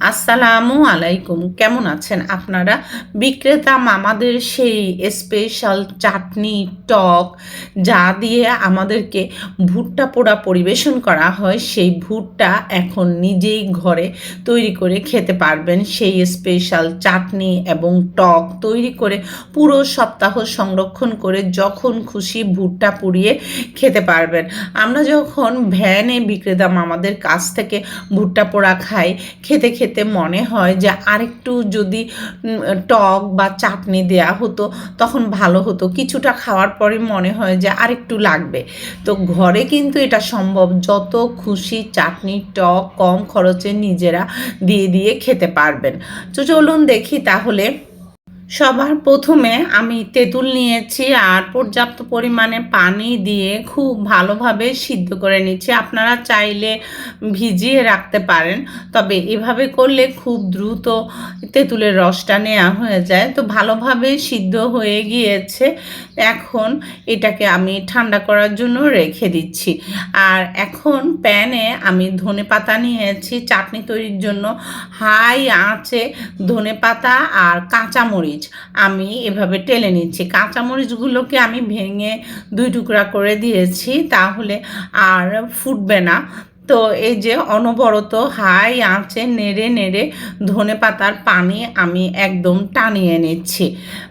আসসালামু আলাইকুম। কেমন আছেন আপনারা? বিক্রেতা মামাদের সেই স্পেশাল চাটনি, টক যা দিয়ে আমাদেরকে ভুট্টা পোড়া পরিবেশন করা হয়, সেই ভুট্টা এখন নিজেই ঘরে তৈরি করে খেতে পারবেন। সেই স্পেশাল চাটনি এবং টক তৈরি করে পুরো সপ্তাহ সংরক্ষণ করে যখন খুশি ভুট্টা পুড়িয়ে খেতে পারবেন। আমরা যখন ভ্যানে বিক্রেতা মামাদের কাছ থেকে ভুট্টা পোড়া খাই, খেতে খেতে মনে হয় যে আরেকটু যদি টক বা চাটনি দেয়া হতো তখন ভালো হতো। কিছুটা খাওয়ার পরে মনে হয় যে আরেকটু লাগবে। তো ঘরে কিন্তু এটা সম্ভব। যত খুশি চাটনি, টক কম খরচে নিজেরা দিয়ে দিয়ে খেতে পারবেন। তো চলুন দেখি তাহলে সবার প্রথমে আমি তেঁতুল নিয়েছি আর পর্যাপ্ত পরিমাণে পানি দিয়ে খুব ভালোভাবে সিদ্ধ করে নিচ্ছি আপনারা চাইলে ভিজিয়ে রাখতে পারেন, তবে এভাবে করলে খুব দ্রুত তেঁতুলের রসটা নেওয়া হয়ে যায়। তো ভালোভাবে সিদ্ধ হয়ে গিয়েছে। এখন এটাকে আমি ঠান্ডা করার জন্য রেখে দিচ্ছি। আর এখন প্যানে আমি ধনে পাতা নিয়েছি। চাটনি তৈরির জন্য হাই আঁচে ধনে পাতা আর কাঁচামরিচ আমি এভাবে টেলে নিচ্ছি। কাঁচামরিচগুলোকে আমি ভেঙে দুই টুকরা করে দিয়েছি, তাহলে আর ফুটবে না। তো এই যে অনবরত হাই আঁচে নেড়ে নেড়ে ধনে পাতার পানি আমি একদম টানিয়ে নিচ্ছি।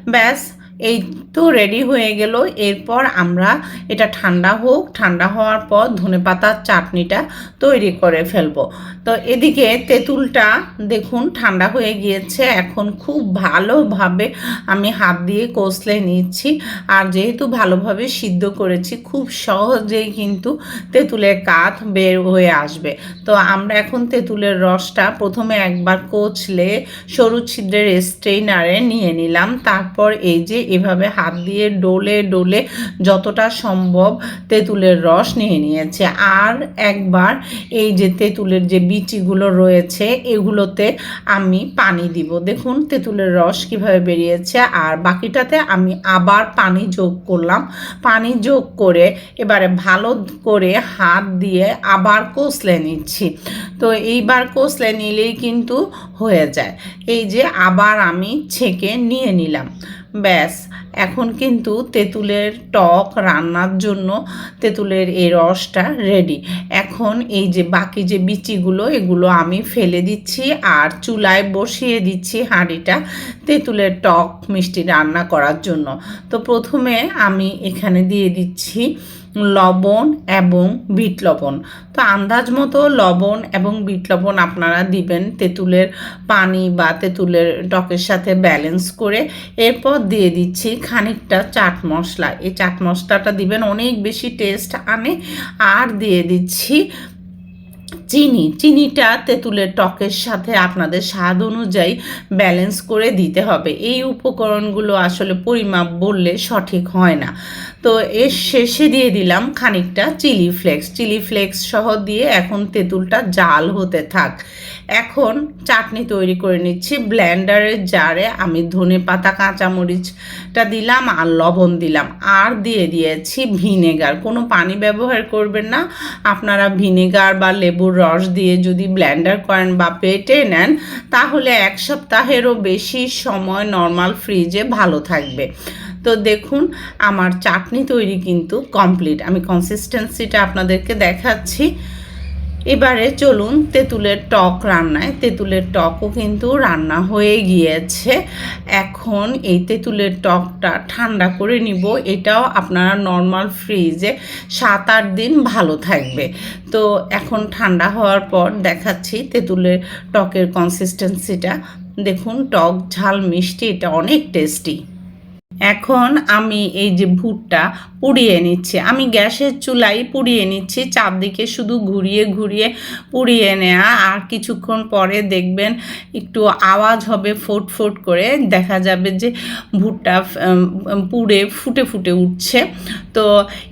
ব্যাস এই তো রেডি হয়ে গেল। এরপর আমরা এটা ঠান্ডা হোক, ঠান্ডা হওয়ার পর ধনে পাতার চাটনিটা তৈরি করে ফেলব। তো এদিকে তেঁতুলটা দেখুন ঠান্ডা হয়ে গিয়েছে। এখন খুব ভালোভাবে আমি হাত দিয়ে কষলে নিচ্ছি। আর যেহেতু ভালোভাবে সিদ্ধ করেছি, খুব সহজেই কিন্তু তেঁতুলের কাঠ বের হয়ে আসবে। তো আমরা এখন তেঁতুলের রসটা প্রথমে একবার কচলে সরু ছিদ্রের স্ট্রেইনারে নিয়ে নিলাম। তারপর এই যে এভাবে হাত দিয়ে ডোলে ডোলে যতটা সম্ভব তেঁতুলের রস নিয়ে নিয়েছে। আর একবার এই যে তেঁতুলের যে বিচিগুলো রয়েছে, এগুলোতে আমি পানি দিব। দেখুন তেঁতুলের রস কীভাবে বেরিয়েছে। আর বাকিটাতে আমি আবার পানি যোগ করলাম। পানি যোগ করে এবারে ভালো করে হাত দিয়ে আবার কষলে নিচ্ছি। তো এইবার কষলে নিলেই কিন্তু হয়ে যায়। এই যে আবার আমি ছেঁকে নিয়ে নিলাম। ব্যাস, এখন কিন্তু তেঁতুলের টক রান্নার জন্য তেঁতুলের এই রসটা রেডি এখন এই যে বাকি যে বিচিগুলো, এগুলো আমি ফেলে দিচ্ছি আর চুলায় বসিয়ে দিচ্ছি হাঁড়িটা তেঁতুলের টক মিষ্টি রান্না করার জন্য। তো প্রথমে আমি এখানে দিয়ে দিচ্ছি লবণ এবং বিট লবণ। তো আন্দাজ মতো লবণ এবং বিট লবণ আপনারা দিবেন তেঁতুলের পানি বা তেঁতুলের টকের সাথে ব্যালেন্স করে। এরপর দিয়ে দিচ্ছি খানিকটা চাট মশলা। এই চাট মশলাটা দিবেন, অনেক বেশি টেস্ট আনে। আর দিয়ে দিচ্ছি চিনি। চিনিটা তেঁতুলের টকের সাথে আপনাদের স্বাদ অনুযায়ী ব্যালেন্স করে দিতে হবে। এই উপকরণগুলো আসলে পরিমাপ বললে সঠিক হয় না। তো এর শেষে দিয়ে দিলাম খানিকটা চিলি ফ্লেক্স। চিলি ফ্লেক্স সহ দিয়ে এখন তেঁতুলটা জাল হতে থাক। এখন চাটনি তৈরি করে নিচ্ছি। ব্ল্যান্ডারের জারে আমি ধনে পাতা, কাঁচামরিচটা দিলাম আর লবণ দিলাম। আর দিয়ে দিয়েছি ভিনেগার। কোনো পানি ব্যবহার করবেন না। আপনারা ভিনেগার বা লেবুর রস দিয়ে যদি ব্ল্যান্ডার করেন বা পেটে নেন, তাহলে এক সপ্তাহেরও বেশি সময় নর্মাল ফ্রিজে ভালো থাকবে। তো দেখুন, আমার চাটনি তৈরি কিন্তু কমপ্লিট আমি কনসিস্টেন্সিটা আপনাদেরকে দেখাচ্ছি। এবারে চলুন তেঁতুলের টক রান্নায়। তেঁতুলের টকও কিন্তু রান্না হয়ে গিয়েছে। এখন এই তেঁতুলের টকটা ঠান্ডা করে নিব। এটাও আপনারা নর্মাল ফ্রিজে সাত আট দিন ভালো থাকবে। তো এখন ঠান্ডা হওয়ার পর দেখাচ্ছি তেঁতুলের টকের কনসিস্টেন্সিটা দেখুন, টক ঝাল মিষ্টি, এটা অনেক টেস্টি এখন আমি এই যে ভুট্টা পুড়িয়ে নিচ্ছি। আমি গ্যাসের চুলাই পুড়িয়ে নিচ্ছি, চারদিকে শুধু ঘুরিয়ে ঘুরিয়ে পুড়িয়ে নেওয়া আর কিছুক্ষণ পরে দেখবেন একটু আওয়াজ হবে ফোট ফোট করে। দেখা যাবে যে ভুট্টা পুড়ে ফুটে ফুটে উঠছে। তো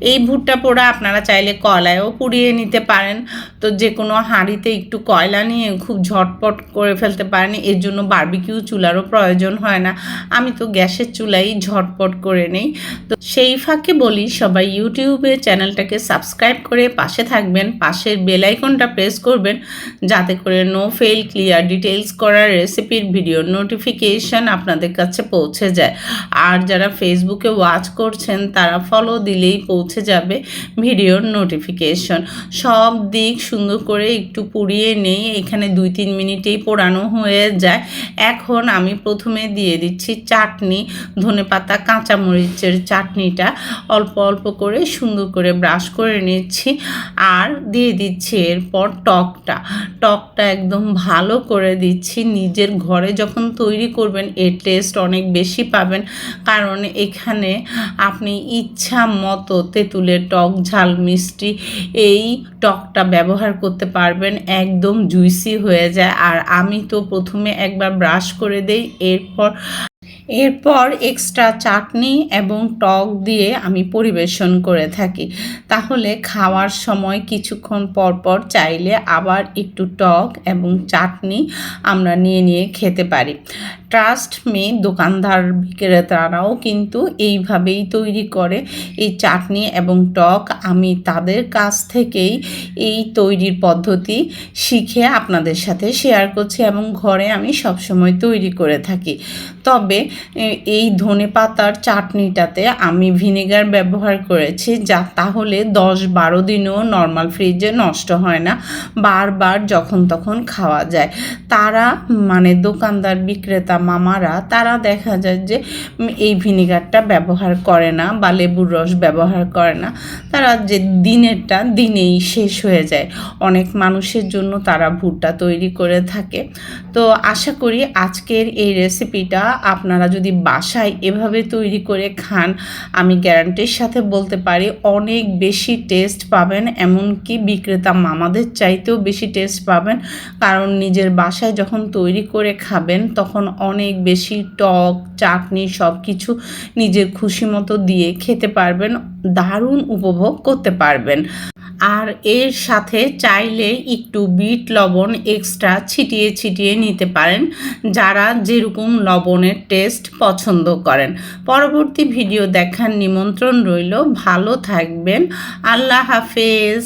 এই ভুট্টা পোড়া আপনারা চাইলে কয়লায়ও পুড়িয়ে নিতে পারেন। তো যে কোনো হাঁড়িতে একটু কয়লা নিয়ে খুব ঝটপট করে ফেলতে পারেন। এর জন্য বারবিকিউ চুলারও প্রয়োজন হয় না। আমি তো গ্যাসের চুলাই ঝটপট করে নেই। তো সেই ফাঁকে বলে বলি, সবাই ইউটিউবে চ্যানেলটাকে সাবস্ক্রাইব করে পাশে থাকবেন, পাশের বেল আইকনটা প্রেস করবেন, যাতে করে নো ফেল ক্লিয়ার ডিটেলস করার রেসিপির ভিডিও নোটিফিকেশন আপনাদের কাছে পৌঁছে যায়। আর যারা ফেসবুকে ওয়াচ করছেন, তারা ফলো দিলেই পৌঁছে যাবে ভিডিওর নোটিফিকেশন সব দিক সুন্দর করে একটু পুড়িয়ে নেই, এখানে দুই তিন মিনিটেই পোড়ানো হয়ে যায়। এখন আমি প্রথমে দিয়ে দিচ্ছি চাটনি, ধনেপাতা, কাঁচামরিচের চাটনিটা। অল্প অল্প অল্প করে সুন্দর করে ব্রাশ করে নিচ্ছি আর দিয়ে দিচ্ছি এরপর টকটা। টকটা একদম ভালো করে দিচ্ছি। নিজের ঘরে যখন তৈরি করবেন, এর টেস্ট অনেক বেশি পাবেন। কারণ এখানে আপনি ইচ্ছা মতো তেঁতুলের টক, ঝাল, মিষ্টি এই টকটা ব্যবহার করতে পারবেন। একদম জুইসি হয়ে যায়। আর আমি তো প্রথমে একবার ব্রাশ করে দেই, এরপর এরপর এক্সট্রা চাটনি এবং টক দিয়ে আমি পরিবেশন করে থাকি। তাহলে খাওয়ার সময় কিছুক্ষণ পর পর চাইলে আবার একটু টক এবং চাটনি আমরা নিয়ে নিয়ে খেতে পারি। ট্রাস্ট মি দোকানদার বিক্রেতারাও কিন্তু এইভাবেই তৈরি করে। এই চাটনি এবং টক আমি তাদের কাছ থেকেই এই তৈরির পদ্ধতি শিখে আপনাদের সাথে শেয়ার করছি এবং ঘরে আমি সবসময় তৈরি করে থাকি। তবে এই ধনে পাতার চাটনিটাতে আমি ভিনেগার ব্যবহার করেছি যা তাহলে দশ বারো দিনও নর্মাল ফ্রিজে নষ্ট হয় না, বারবার যখন তখন খাওয়া যায়। তারা মানে দোকানদার বিক্রেতা মামারা, তারা দেখা যায় যে এই ভিনেগারটা ব্যবহার করে না বা লেবুর রস ব্যবহার করে না। তারা যে দিনেরটা দিনেই শেষ হয়ে যায়। অনেক মানুষের জন্য তারা ভুট্টা তৈরি করে থাকে। তো আশা করি আজকের এই রেসিপিটা আপনারা যদি বাসায় এভাবে তৈরি করে খান, আমি গ্যারান্টির সাথে বলতে পারি অনেক বেশি টেস্ট পাবেন, এমনকি বিক্রেতা মামাদের চাইতেও বেশি টেস্ট পাবেন। কারণ নিজের বাসায় যখন তৈরি করে খাবেন, তখন অনেক বেশি টক, চাটনি সব কিছু নিজের খুশি মতো দিয়ে খেতে পারবেন, দারুণ উপভোগ করতে পারবেন। আর এর সাথে চাইলে একটু বিট লবণ এক্সট্রা ছিটিয়ে ছিটিয়ে নিতে পারেন, যারা যেরকম লবণের টেস্ট পছন্দ করেন। পরবর্তী ভিডিও দেখার নিমন্ত্রণ রইল। ভালো থাকবেন। আল্লাহ হাফেজ।